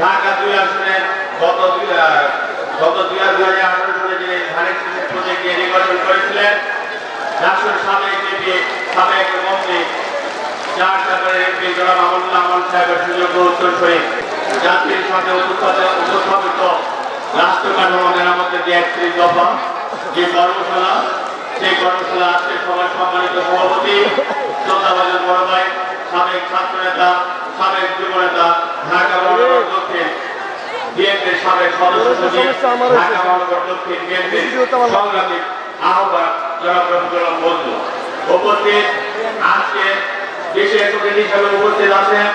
ঢাকা দুই আসনে, গত দুই গত দুই হাজার আঠারো সালে যে ধানের প্রতীক দিয়ে নির্বাচন করেছিলেন রাষ্ট্রের সাবেক এমপি, সাবেক মন্ত্রী চার সরকারের এমপি জনাব আমনুল্লাহ আমন সাহেবের সুযোগ্য উত্তর শরীফ জাতির সাথে উপস্থাপিত রাষ্ট্র কাঠামো মেরামতের যে একত্রিশ দফা, যে কর্মশালা, সেই কর্মশালা আজকে সবার সম্মানিত সভাপতি শ্রদ্ধাভাজন বড় ভাই, সাবেক ছাত্র নেতা সাবেক যুব নেতা ঢাকা মহানগর সাবেক সদস্য সচিব ঢাকা মহানগর দক্ষিণ বিএনপির সংগ্রামী আহ্বায়ক জনাব রফিকুল বন্ধু উপস্থিত। আজকে বিশেষ অতিথি হিসেবে উপস্থিত আছেন।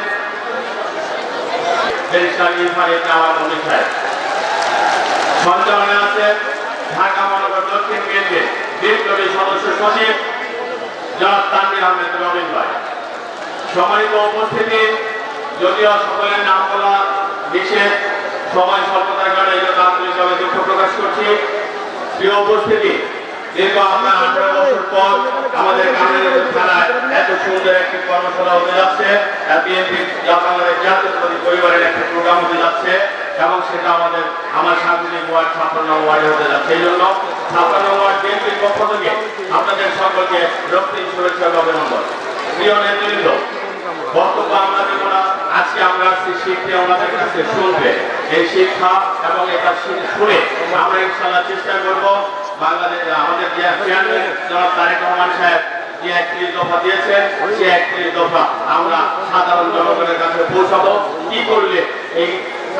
সঞ্চালনে আছেন ঢাকা মহানগর দক্ষিণ বিএনপির বিপ্লবী সদস্য সচিব জনাব তানভীর আহমেদ রবিন ভাই। সম্মানিত উপস্থিতি যদিও সকলের নাম বলা বিশেষ সময় স্বল্পতার কারণে এই জন্য আন্তরিকভাবে দুঃখ প্রকাশ করছি। প্রিয় উপস্থিতি আপনাদের সকলকে শুভেচ্ছা অভিনন্দন। প্রিয় নেতৃবৃন্দ, বক্তব্য আমরা দেবো না। আজকে আমরা আসছি শিখতে আমাদের কাছে শুনবে এই শিক্ষা এবং এটা শুনে আমরা ইনশাল্লাহ চেষ্টা করব বাংলাদেশ আমাদের জনাব তারেক রহমান সাহেব যে একত্রিশ দফা দিয়েছেন। সে একত্রিশ দফা আমরা সাধারণ জনগণের কাছে পৌঁছাবো। কি করলে এই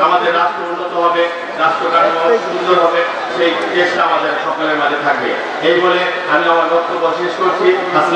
আমাদের রাষ্ট্র উন্নত হবে, রাষ্ট্র কাঠামো সুন্দর হবে, সেই চেষ্টা আমাদের সকলের মাঝে থাকবে। এই বলে আমি আমার বক্তব্য শেষ করছি।